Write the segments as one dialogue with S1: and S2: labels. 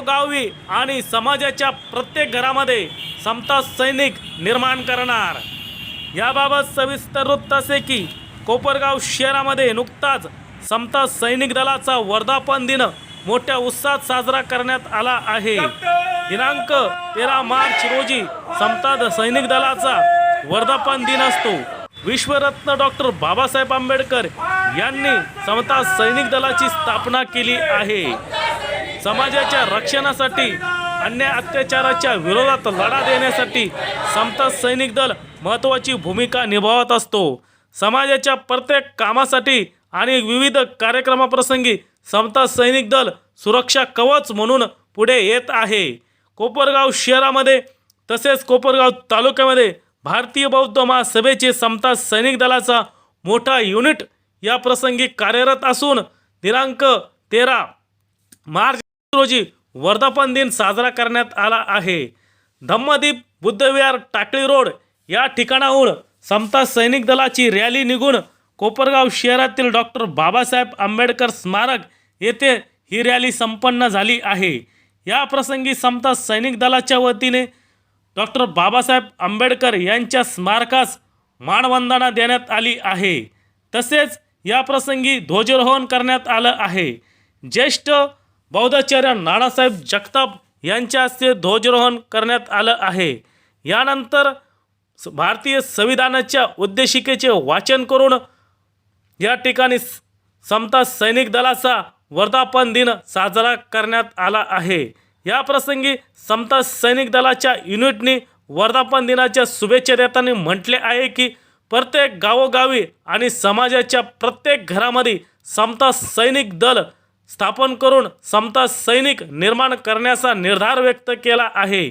S1: गावोगावी आणि समाजाच्या प्रत्येक घरामध्ये समता सैनिक निर्माण करणार. याबाबत सविस्तर वृत्त असे की कोपरगाव शहरामध्ये नुकताच समता सैनिक दलाचा वर्धापन दिन मोठ्या उत्साहात साजरा करण्यात आला आहे. दिनांक तेरा मार्च रोजी समता सैनिक दलाचा वर्धापन दिन असतो. विश्वरत्न डॉक्टर बाबासाहेब आंबेडकर यांनी समता सैनिक दलाची स्थापना केली आहे. समाजाच्या रक्षणासाठी अन्याय अत्याचाराच्या विरोधात लढा देण्यासाठी समता सैनिक दल महत्त्वाची भूमिका निभावत असतो. समाजाच्या प्रत्येक कामासाठी आणि विविध कार्यक्रमाप्रसंगी समता सैनिक दल सुरक्षा कवच म्हणून पुढे येत आहे. कोपरगाव शहरामध्ये तसेच कोपरगाव तालुक्यामध्ये भारतीय बौद्ध महासभेचे समता सैनिक दलाचा मोठा युनिट या प्रसंगी कार्यरत असून दिनांक तेरा मार्च रोजी वर्धापन दिन साजरा करण्यात आला आहे. धम्मदीप बुद्धविहार टाकळी रोड या ठिकाणाहून समता सैनिक दलाची रॅली निघून कोपरगाव शहरातील डॉक्टर बाबासाहेब आंबेडकर स्मारक येथे ही रॅली संपन्न झाली आहे. या प्रसंगी समता सैनिक दलाच्या वतीने डॉक्टर बाबासाहेब आंबेडकर यांच्या स्मारकास मानवंदना देण्यात आली आहे. तसेच या प्रसंगी ध्वजारोहण करण्यात आलं आहे. ज्येष्ठ बौद्धाचार्य नानासाहेब जगताप यांच्या हस्ते ध्वजरोहण करण्यात आलं आहे. यानंतर स- भारतीय संविधानाच्या उद्देशिकेचे वाचन करून या ठिकाणी समता सैनिक दलाचा वर्धापन दिन साजरा करण्यात आला आहे. या प्रसंगी समता सैनिक दलाच्या युनिटनी वर्धापन दिनाच्या शुभेच्छा देताना म्हटले आहे की प्रत्येक गावोगावी आणि समाजाच्या प्रत्येक घरामध्ये समता सैनिक दल स्थापन करून समता सैनिक निर्माण करण्याचा निर्धार व्यक्त केला आहे.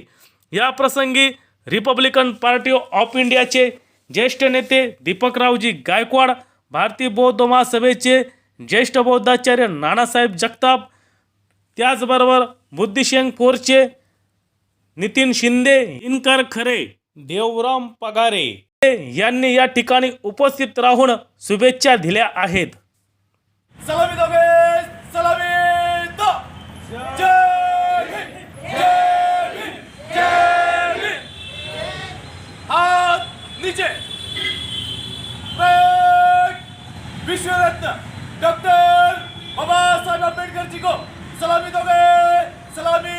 S1: या प्रसंगी रिपब्लिकन पार्टी ऑफ इंडियाचे ज्येष्ठ नेते दीपकरावजी गायकवाड भारतीय बौद्ध महासभेचे ज्येष्ठ बौद्धाचार्य नानासाहेब जगताप त्याचबरोबर बुद्धिशेंग कोरचे नितीन शिंदे इनकर खरे देवराम पगारे यांनी या ठिकाणी उपस्थित राहून शुभेच्छा दिल्या आहेत.
S2: सलामी दोघे सलामी दो जय हिंद जय हिंद जय नीचे एक विश्वरत्न डॉक्टर बाबासाहेब आंबेडकर जी को सलामी दोगे सलामी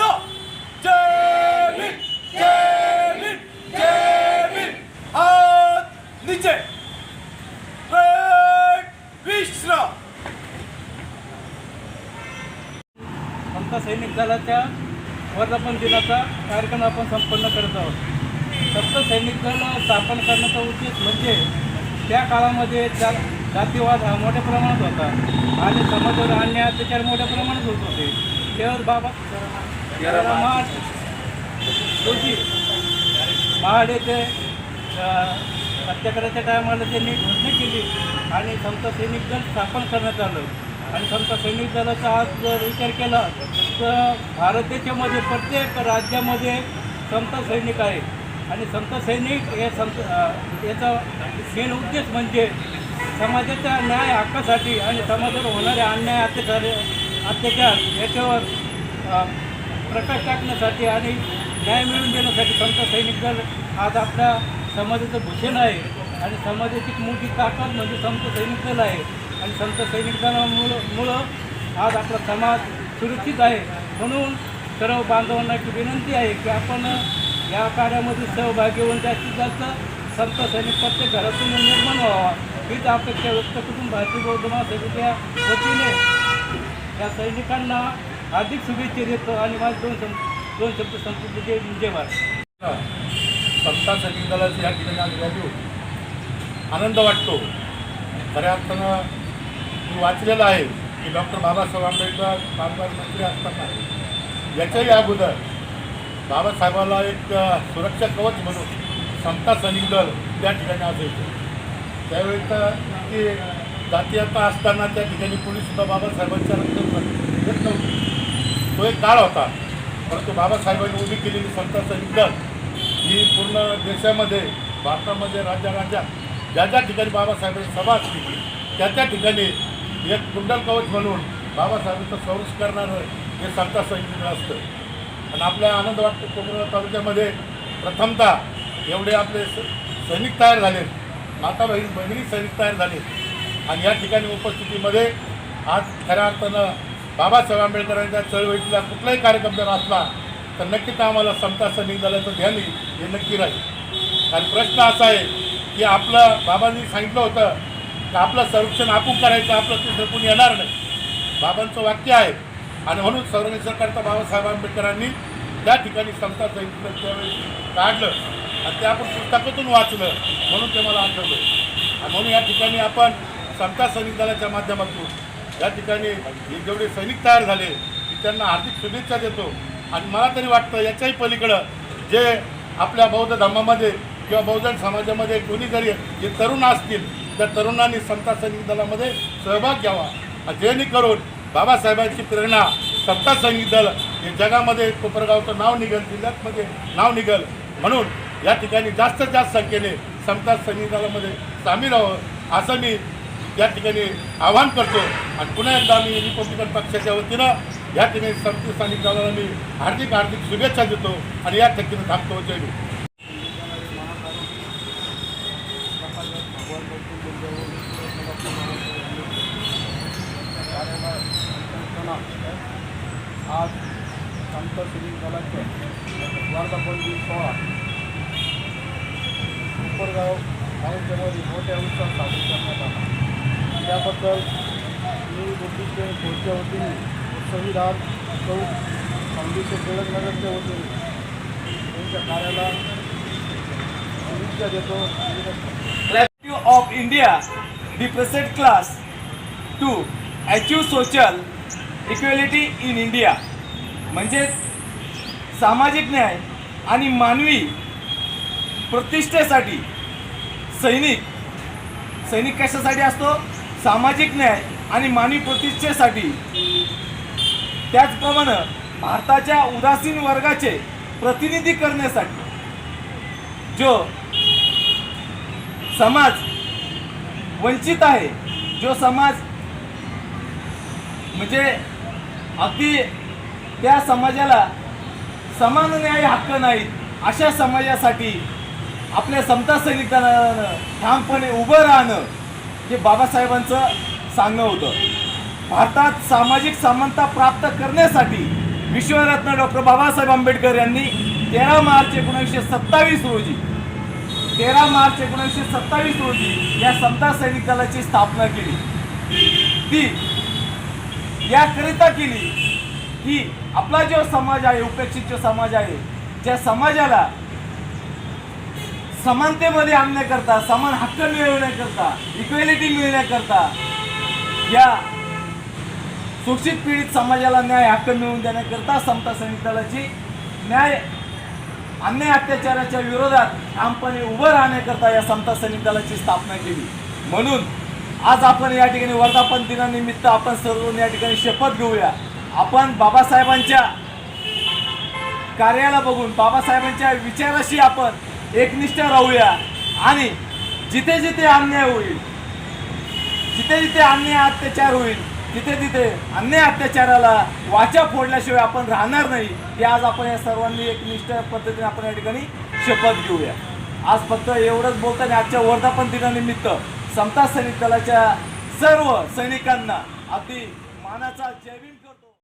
S2: दो जय हिंद जय हिंद जय हिंद हाथ नीचे एक विश्राम
S3: समता सैनिक दलाच्या वर्धापन दिनाचा कार्यक्रम आपण संपन्न करत आहोत. समता सैनिक दल स्थापन करण्याचा उद्देश म्हणजे त्या काळामध्ये जा जातीवाद हा मोठ्या प्रमाणात होता आणि समाजावर अन्याय अत्याचार मोठ्या प्रमाणात होत होते. त्यावर बाबा रोजी महाड येथे अ, सत्याग्रहाच्या टायमाला त्यांनी घोषणा केली आणि समता सैनिक दल स्थापन करण्यात आलं. आणि समता सैनिक दलाचा आज जर विचार केला तर भारत देशामध्ये प्रत्येक राज्यामध्ये समता सैनिक आहे. आणि समता सैनिक हे समता याचा मेन उद्देश म्हणजे समाजाच्या न्याय हक्कासाठी आणि समाजावर होणारे अन्याय अत्याचार अत्याचार याच्यावर प्रकाश टाकण्यासाठी आणि न्याय मिळवून देण्यासाठी समता सैनिक दल आज आपल्या समाजाचं भूषण आहे. आणि समाजाची मोठी ताकद म्हणजे समता सैनिक दल आहे. आणि संत सैनिकांमुळं मुळं आज आपला समाज सुरक्षित आहे. म्हणून सर्व बांधवांना एक विनंती आहे की आपण या कार्यामध्ये सहभागी होऊन जास्तीत जास्त संत सैनिक प्रत्येक घरातून निर्माण व्हावा. हीच अपेक्षा व्यक्त करून भारतीय बौद्ध महासभेच्या वतीने या सैनिकांना अधिक शुभेच्छा देतो आणि माझे दोन शब्द दोन शब्द संस्कृतीचे जय भारत.
S4: संता सैनिक दलाचे या ठिकाणी आज आनंद वाटतो. खऱ्या अर्थानं मी वाचलेलं आहे की डॉक्टर बाबासाहेब आंबेडकर कामगार मंत्री असताना. याच्याही अगोदर बाबासाहेबाला एक सुरक्षा कवच म्हणून समता सैनिक दल त्या ठिकाणी आज येतो. त्यावेळी तर की जातीयता असताना त्या ठिकाणी कोणीसुद्धा बाबासाहेबांच्या रक्त येत नव्हती. तो एक काळ होता. परंतु बाबासाहेबांनी उभी केलेली समता सैनिक दल ही पूर्ण देशामध्ये भारतामध्ये राज्या राज्यात ज्या ज्या ठिकाणी बाबासाहेबांची सभा असली त्या त्या ठिकाणी एक कुंडल कवच म्हणून बाबासाहेबांचं संरक्षण करणारं हे सांगता सैनिक असतं. आणि आपल्या आनंद वाटतो कोकण तालुक्यामध्ये. प्रथमतः एवढे आपले स- सैनिक तयार झाले. माता बहीण बहिणी सैनिक तयार झाले. आणि या ठिकाणी उपस्थितीमध्ये आज खऱ्या अर्थानं बाबासाहेब आंबेडकरांच्या चळवळीतला कुठलाही कार्यक्रम जर असला तर नक्कीच आम्हाला समता सैनिक झाल्याचं ध्यान हे नक्की राहील. आणि प्रश्न असा आहे की आपलं बाबांनी सांगितलं होतं का आपलं संरक्षण आपण करायचं आपलं तिथं कोणी येणार नाही. बाबांचं वाक्य आहे. आणि म्हणून संरक्षण करता बाबासाहेब आंबेडकरांनी त्या ठिकाणी समता सैनिक त्यावेळी काढलं. आणि ते आपण पुस्तकातून वाचलं. म्हणून ते मला आठवलं. आणि म्हणून या ठिकाणी आपण समता सैनिक दलाच्या माध्यमातून या ठिकाणी हे जेवढे सैनिक तयार झाले की त्यांना हार्दिक शुभेच्छा देतो. आणि मला तरी वाटतं याच्याही पलीकडं जे आपल्या बौद्ध धर्मामध्ये किंवा बहुजन समाजामध्ये कोणीतरी जे तरुण असतील त्या तरुणांनी समता सैनिक दलामध्ये सहभाग घ्यावा. जेणेकरून बाबासाहेबांची प्रेरणा समता सैनिक दल हे जगामध्ये कोपरगावचं नाव निघल जिल्ह्यातमध्ये नाव निघेल. म्हणून या ठिकाणी जास्तीत जास्त संख्येने समता सैनिक दलामध्ये सामील व्हावं असं मी या ठिकाणी आवाहन करतो. आणि पुन्हा एकदा मी रिपब्लिकन पक्षाच्या वतीनं या ठिकाणी समता सैनिक दलाला मी हार्दिक हार्दिक शुभेच्छा देतो. आणि या ठिकाणी थांबतो. जय भीम.
S3: आज संत श्री दलाचे वर्धापन दिन सोहळा कोपरगाव तालुक्यामध्ये मोठ्या उत्साहात साजरी करण्यात आला. त्याबद्दल मी बुद्धिस्ट कोणत्या वतीने संविधान चौक फाउंडेशन टिळकनगरच्या वतीने त्यांच्या कार्याला शुभेच्छा देतो.
S2: Of India India, the present class to achieve social equality in India म्हणजेच सामाजिक न्याय आणि मानवी प्रतिष्ठेसाठी सैनिक सैनिक कशासाठी असतो? सामाजिक न्याय आणि मानवी प्रतिष्ठेसाठी. त्याचप्रमाणे भारताच्या उदासीन वर्गाचे प्रतिनिधी करण्यासाठी जो समाज वंचित आहे जो समाज म्हणजे अगदी त्या समाजाला समान न्याय हक्क नाहीत. अशा समाजासाठी आपल्या समता सैनिकांना ठामपणे उभं राहणं हे बाबासाहेबांचं सांगणं होतं. भारतात सामाजिक समानता प्राप्त करण्यासाठी विश्वरत्न डॉक्टर बाबासाहेब आंबेडकर यांनी तेरा मार्च एकोणीसशे सत्तावीस रोजी तेरा मार्च एकोणीसशे सत्तावीस रोजी या समता सैनिक दलाची स्थापना केली. ती याकरिता केली की आपला जो समाज आहे उपेक्षित जो समाज आहे ज्या समाजाला समानतेमध्ये आणण्याकरता समान हक्क मिळवण्याकरता इक्वेलिटी मिळण्याकरता या शोषित पीडित समाजाला न्याय हक्क मिळवून देण्याकरता समता संहितालाची न्याय अन्याय अत्याचाराच्या विरोधात ठामपणे उभं राहण्याकरता या समता संहितालाची स्थापना केली. म्हणून आज आपण या ठिकाणी वर्धापन दिनानिमित्त आपण सर्व या ठिकाणी शपथ घेऊया. आपण बाबासाहेबांच्या कार्याला बघून बाबासाहेबांच्या विचाराशी आपण एकनिष्ठ राहूया. आणि जिथे जिथे अन्याय होईल जिथे जिथे अन्याय अत्याचार होईल तिथे तिथे अन्याय अत्याचाराला वाचा फोडल्याशिवाय आपण राहणार नाही हे आज आपण या सर्वांनी एकनिष्ठ पद्धतीने आपण या ठिकाणी शपथ घेऊया. आज फक्त एवढंच बोलताना आजच्या वर्धापन दिनानिमित्त समता सैनिक दलाच्या सर्व सैनिकांना अगदी मानाचा जय